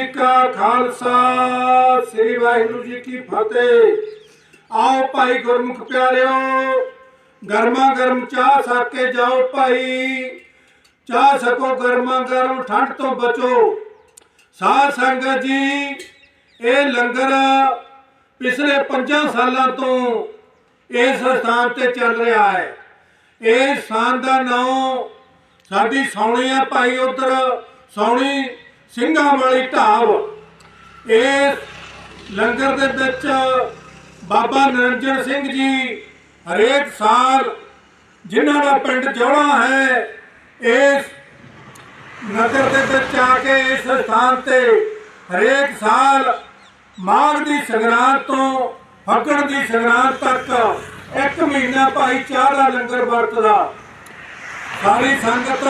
ਜੀ ਕਾ ਖਾਲਸਾ, ਸ੍ਰੀ ਵਾਹਿਗੁਰੂ ਜੀ ਕੀ ਫਤਿਹ। ਆਓ ਭਾਈ ਗੁਰਮੁਖ ਪਿਆਰਿਓ, ਗਰਮਾ ਗਰਮ ਚਾਹ ਸਾਕੇ ਜਾਓ ਭਾਈ। ਚਾਹ ਸਕੋ ਗਰਮਾ ਗਰਮ ਠੰਡ ਤੋਂ ਬਚੋ। ਸਾਧ ਸੰਗਤ ਜੀ, ਇਹ ਲੰਗਰ ਪਿਛਲੇ 5 ਸਾਲਾਂ ਤੋਂ ਇਸ ਸਥਾਨ ਤੇ ਚੱਲ ਰਿਹਾ ਹੈ। ਇਹ ਸਥਾਨ ਦਾ ਨਾਮ ਸਾਡੀ ਸੌਣੀ ਹੈ ਭਾਈ, ਉਧਰ ਸੌਣੀ ਸਿੰਘਾਂ ਵਾਲੀ ਢਾਬ। ਇਸ ਲੰਗਰ ਦੇ ਵਿੱਚ ਬਾਬਾ ਨਿਰੰਜਨ ਸਿੰਘ ਜੀ ਹਰੇਕ ਸਾਲ ਜਿਨ੍ਹਾਂ ਦਾ ਪਿੰਡ ਜੌਲਾ ਹੈ, ਇਸ ਨਗਰ ਦੇ ਵਿੱਚ ਆ ਕੇ ਇਸ ਸਥਾਨ ਤੇ ਹਰੇਕ ਸਾਲ ਮਾਘ ਦੀ ਸੰਗਰਾਂਦ ਤੋਂ ਫੱਗਣ ਦੀ ਸੰਗਰਾਂਦ ਤੱਕ ਇੱਕ ਮਹੀਨਾ ਭਾਈ ਚਾਹ ਦਾ ਲੰਗਰ ਵਰਤਦਾ। ਸਾਰੀ ਸੰਗਤ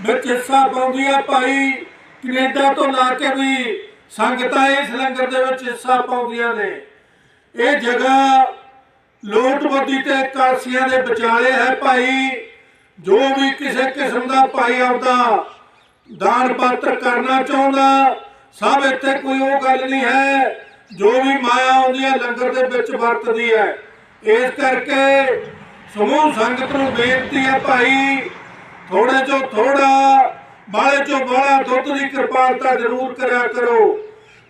ਵਿੱਚ ਹਿੱਸਾ ਪਾਉਂਦੀ ਆ ਭਾਈ ਕੈਨੇਡਾ ਤੋਂ ਲਾ ਕੇ ਵੀ ਸੰਗਤਾਂ ਇਸ ਲੰਗਰ ਦੇ ਵਿੱਚ ਹਿੱਸਾ ਪਾਉਂਦੀਆਂ ਨੇ। ਇਹ ਜਗ੍ਹਾ ਲੋਟਵੱਦੀ ਤੇ ਕਾਸੀਆਂ ਦੇ ਵਿਚਾਲੇ ਹੈ ਭਾਈ। ਜੋ ਵੀ ਕਿਸੇ ਕਿਸਮ ਦਾ ਭਾਈ ਆਪਦਾ ਦਾਨ ਪਾਤਰ ਕਰਨਾ ਚਾਹੁੰਦਾ, ਸਭ ਇੱਥੇ ਕੋਈ ਉਹ ਗੱਲ ਨਹੀਂ ਹੈ, ਜੋ ਵੀ ਮਾਇਆ ਆਉਂਦੀ ਹੈ ਲੰਗਰ ਦੇ ਵਿੱਚ ਵਰਤਦੀ ਹੈ। ਇਸ ਕਰਕੇ ਸਮੂਹ ਸੰਗਤ ਨੂੰ ਬੇਨਤੀ ਹੈ ਭਾਈ ਥੋੜੇ ਚੋਂ ਥੋੜਾ ਬਾਲੇ ਚੋਂ ਬਾਲਾ ਦੁੱਧ ਦੀ ਕਿਰਪਾਲਤਾ ਜ਼ਰੂਰ ਕਰਿਆ ਕਰੋ।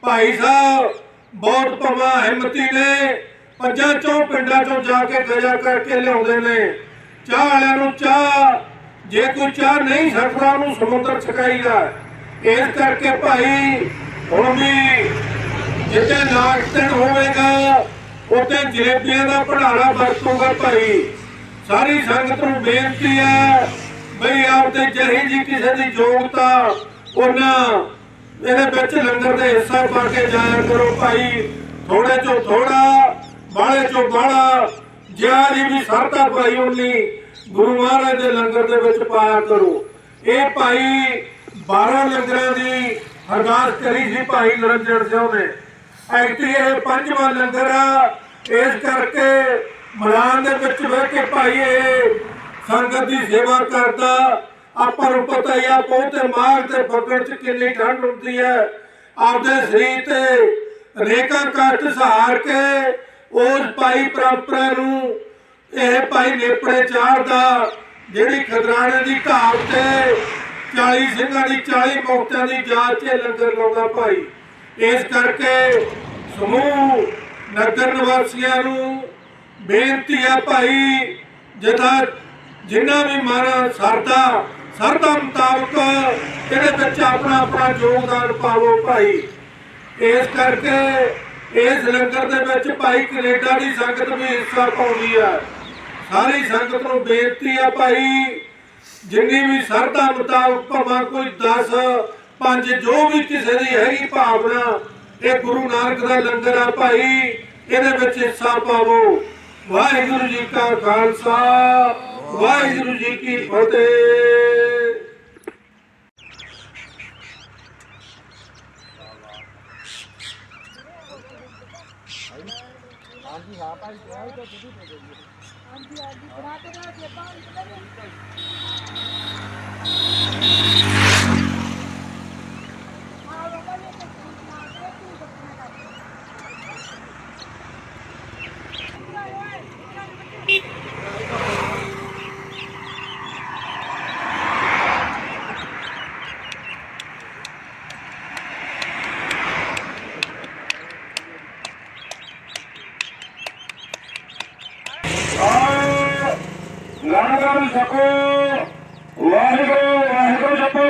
ਭਾਈ ਸਾਹਿਬ, ਬਹੁਤ ਭਵਾ ਹਿੰਮਤੀ ਨੇ। ਪੰਜਾਂ ਚੋਂ ਪਿੰਡਾਂ ਚੋਂ ਜਾ ਕੇ ਗਜਾ ਕਰਕੇ ਲਿਆਉਂਦੇ ਨੇ। ਚਾਹ ਵਾਲਿਆਂ ਨੂੰ ਚਾਹ। ਜੇ ਕੋਈ ਚਾਹ ਨਹੀਂ ਸਕਦਾ ਉਹਨੂੰ ਸਮੁੰਦਰ ਛਕਾਈਦਾ ਇਸ ਕਰਕੇ ਭਾਈ, ਹੁਣ ਵੀ ਜਿੱਥੇ ਨਾਗਤਨ ਹੋਵੇਗਾ, ਉੱਥੇ ਜਲੇਬੀਆਂ ਦਾ ਭੰਡਾਰਾ ਵਰਤੂਗਾ ਭਾਈ। ਸਾਰੀ ਸੰਗਤ ਨੂੰ ਬੇਨਤੀ ਹੈ ਬਈ ਆਪਦੇ ਜਿਹੀ ਜੀ ਕਿਸੇ ਦੀ ਯੋਗਤਾ, ਉਹਨਾਂ ਇਹਦੇ ਵਿੱਚ ਲੰਗਰ ਦੇ ਹਿੱਸਾ ਪਾ ਕੇ ਜਾਇਆ ਕਰੋ ਭਾਈ। ਥੋੜੇ ਚੋਂ ਥੋੜਾ ਬਾਲੇ ਚੋਂ ਬਾਲਾ ਜਿਆਰੀ ਵੀ ਸਰਦਾ ਭਾਈ ਉਨੀ ਗੁਰੂ ਮਹਾਰਾਜ ਦੇ ਲੰਗਰ ਦੇ ਵਿੱਚ ਪਾਇਆ ਕਰੋ। ਇਹ ਭਾਈ 12 ਲੰਗਰਾਂ ਦੀ ਅਰਦਾਸ ਕਰੀ ਸੀ ਭਾਈ ਨਰਿੰਦਰ ਸਿੰਘ ਨੇ। ਐਕਚੁਅਲੀ ਇਹ ਪੰਜਵਾਂ ਲੰਗਰ ਆ, ਇਸ ਕਰਕੇ ਮੈਦਾਨ ਦੇ ਵਿੱਚ ਬਹਿ ਕੇ ਭਾਈ ਇਹ ਸੰਗਤ ਦੀ ਸੇਵਾ ਕਰਦਾ। ਆਪਾਂ ਨੂੰ ਪਤਾ ਹੀ ਆ ਪਹੁੰਚ ਤੇ ਤੇ ਫੱਗਣ ਚ ਕਿੰਨੀ ਠੰਡ ਹੁੰਦੀ ਹੈ। ਆਪਦੇ ਸਰੀਰ ਤੇ ਰੇਖਾ ਕੱਟ ਸਹਾਰ ਕੇ ਉਸ ਭਾਈ ਪਰੰਪਰਾ ਨੂੰ ਇਹ ਭਾਈ ਨੇਪੜੇ ਚਾੜਦਾ, ਜਿਹੜੀ ਖਦਰਾਣੇ ਦੀ ਢਾਬ ਤੇ 40 ਸਿੰਘਾਂ ਦੀ 40 ਮੁਕਤਾਂ ਦੀ ਜਾਂਚ 'ਚ ਲੰਗਰ ਲਾਉਂਦਾ ਭਾਈ। ਇਸ ਕਰਕੇ ਸਮੂਹ ਨਗਰ ਨਿਵਾਸੀਆਂ ਨੂੰ ਬੇਨਤੀ ਹੈ ਭਾਈ ਜਿਹਦਾ ਜਿੰਨਾ ਵੀ ਮਨ ਸਰਦਾ ਸਰਦਾ ਮੁਤਾਬਕ ਇਹਦੇ ਵਿੱਚ ਆਪਣਾ ਆਪਣਾ ਯੋਗਦਾਨ ਪਾਵੋ ਭਾਈ। ਇਸ ਕਰਕੇ ਇਸ ਲੰਗਰ ਦੇ ਵਿੱਚ ਭਾਈ ਕੈਨੇਡਾ ਦੀ ਸੰਗਤ ਵੀ ਹਿੱਸਾ ਪਾਉਂਦੀ ਆ। ਸਾਰੀ ਸੰਗਤ ਨੂੰ ਬੇਨਤੀ ਆ ਭਾਈ, ਜਿੰਨੀ ਵੀ ਸਰਦਾ ਮੁਤਾਬਕ ਭਾਵੇਂ ਕੋਈ 10 ਪੰਜ, ਜੋ ਵੀ ਕਿਸੇ ਦੀ ਹੈਗੀ ਭਾਵਨਾ, ਇਹ ਗੁਰੂ ਨਾਨਕ ਦਾ ਲੰਗਰ ਆ ਭਾਈ, ਇਹਦੇ ਵਿੱਚ ਹਿੱਸਾ ਪਾਵੋ। ਵਾਹਿਗੁਰੂ ਜੀ ਕਾ ਖਾਲਸਾ। ਵਾਹਿਗੁਰੂ ਜੀ ਕੀ ਫਤਿਹ ਹਾਂਜੀ ਹਾਂਜੀ ਬਣਾ ਕੇ ਨਾ ਜੇਬਾਂ ਨਿਕਲਣ ਆ ਲੋਕਾਂ ਨੇ ਤਾਂ ਬਣਾ ਕੇ ਤੂੰ ਬੱਚਣਾ ਕਰ ਲੰਗਰ ਸਕੋ ਵਾਹਿਗੁਰੂ ਵਾਹਿਗੁਰੂ ਜਪੋ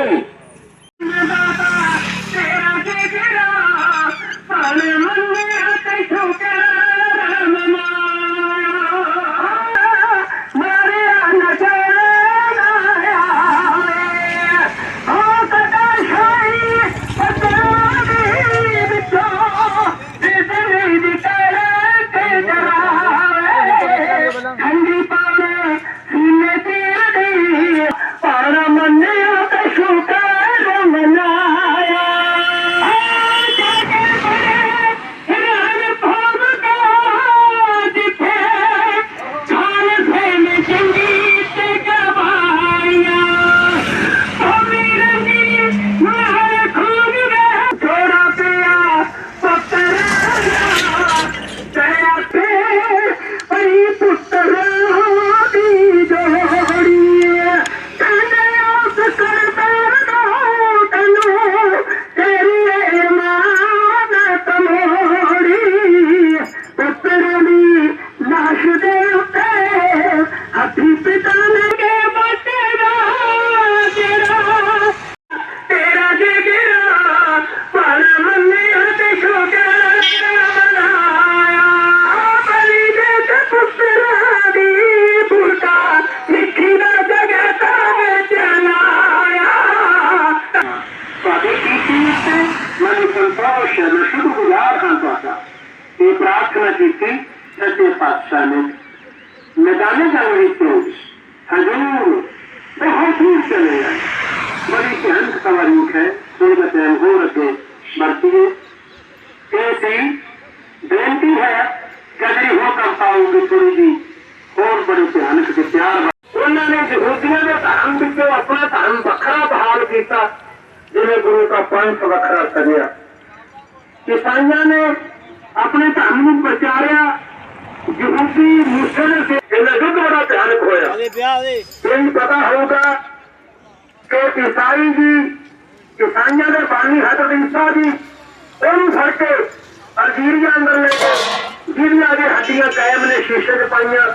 ਇਹ ਪ੍ਰਾਰਥਨਾ ਕੀਤੀ ਸੱਚੇ ਪਾਤਸ਼ਾਹ ਨੇ। ਮੈਦਾਨੇ ਜੰਗ ਵਿੱਚ ਹਜ਼ੂਰ, ਬਹੁਤ ਦੂਰ ਚਲੇ ਗਏ ਬੜੀ ਭਿਆਨਕ ਤਵਾਰੀਖ ਹੈ ਸੂਰਤ ਹੋਰ ਅੱਗੇ ਵਰਤੀਏ। ਇਹ ਸੀ, ਬੇਨਤੀ ਹੈ ਕਿ ਜਿਹੜੀ ਹੋ ਕਰ ਪਾਉਂਗੇ ਥੋੜੀ ਜੀ ਹੋਰ ਬੜੀ ਭਿਆਨਕ ਤੇ ਪਿਆਰ ਉਹਨਾਂ ਨੇ ਯਹੂਦੀਆਂ ਦੇ ਧਰਮ ਵਿੱਚੋਂ ਆਪਣਾ ਧਰਮ ਵੱਖਰਾ ਬਹਾਲ ਕੀਤਾ, ਜਿਵੇਂ ਗੁਰੂ ਦਾ ਪੰਥ ਵੱਖਰਾ ਕਰਿਆ। ਈਸਾਈਆਂ ਨੇ ਆਪਣੇ ਧਰਮ ਨੂੰ ਪ੍ਰਚਾਰਿਆ ਯਹੂਦੀ ਮੁਸਲਮਾਨ ਸੇ। ਇਹਨਾਂ ਯੁੱਧ ਬੜਾ ਭਿਆਨਕ ਹੋਇਆ ਇਹ ਪਤਾ ਹੋਊਗਾ ਕਿ ਈਸਾਈ ਜੀ ਈਸਾਈਆਂ ਦੇ ਬਾਨੀ ਹਜ਼ਰਤ ਈਸਾ ਜੀ ਉਹਨੂੰ ਫੜ ਕੇ ਅਲਜੀਰੀਆ ਅੰਦਰ ਲੈ ਗਏ। ਜਿਹਦੀਆਂ ਦੇ ਹੱਡੀਆਂ ਕਾਇਮ ਨੇ ਸ਼ੀਸ਼ੇ 'ਚ ਪਾਈਆਂ।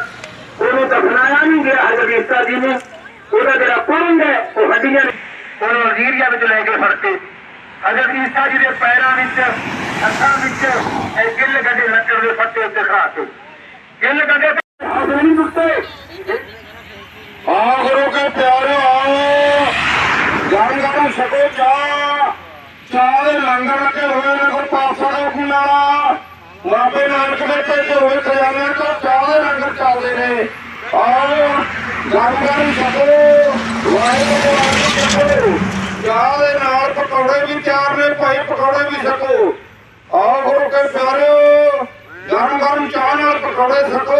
ਉਹਨੂੰ ਦਫਨਾਇਆ ਨਹੀਂ ਗਿਆ ਹਜ਼ਰਤ ਈਸਾ ਜੀ ਨੂੰ। ਉਹਦਾ ਜਿਹੜਾ ਪੁਰੰਗ ਹੈ ਉਹ ਹੱਡੀਆਂ ਨੇ ਉਹਨੂੰ ਅਲਜੀਰੀਆ ਵਿੱਚ ਲੈ ਕੇ ਫੜ ਕੇ ਹਜ਼ਰਤ ਈਸਾ ਜੀ ਦੇ ਪੈਰਾਂ ਵਿੱਚ ਹੱਥਾਂ ਵਿੱਚ ਇਹ ਗਿੱਲ ਗੱਡੇ ਲੱਕੜ ਦੇ ਫੱਟੇ ਉੱਤੇ ਖੜਾ ਕੇ। ਗਿੱਲ ਗੱਡੇ ਹੱਥ ਨਹੀਂ ਟੁੱਟੇ। ਆ ਗੁਰੂ ਕੇ ਪਿਆਰਿਓ, ਆਓ। ਗੰਗਾ ਨੂੰ ਛਕੋ ਚਾਹ। ਚਾਹ ਦੇ ਲੰਗਰ ਲੱਗੇ ਹੋਏ ਨੇ ਕੋਈ ਪਾਸਾ ਦਾ ਹੁਕਮ ਵਾਲਾ ਬਾਬੇ ਨਾਨਕ ਦੇ ਭੇਜੇ ਹੋਏ ਖਜ਼ਾਨੇ ਤੋਂ ਚਾਹ ਦੇ ਲੰਗਰ ਚੱਲਦੇ ਨੇ। ਆਓ ਗੰਗਾ ਨੂੰ ਛਕੋ। ਵਾਹਿਗੁਰੂ ਵਾਹਿਗੁਰੂ ਛਕੋ ਚਾਹ ਦੇ ਨਾਲ ਪਕੌੜੇ ਵੀ ਤਿਆਰ ਨੇ ਭਾਈ ਪਕੌੜੇ ਵੀ ਛਕੋ ਆਓ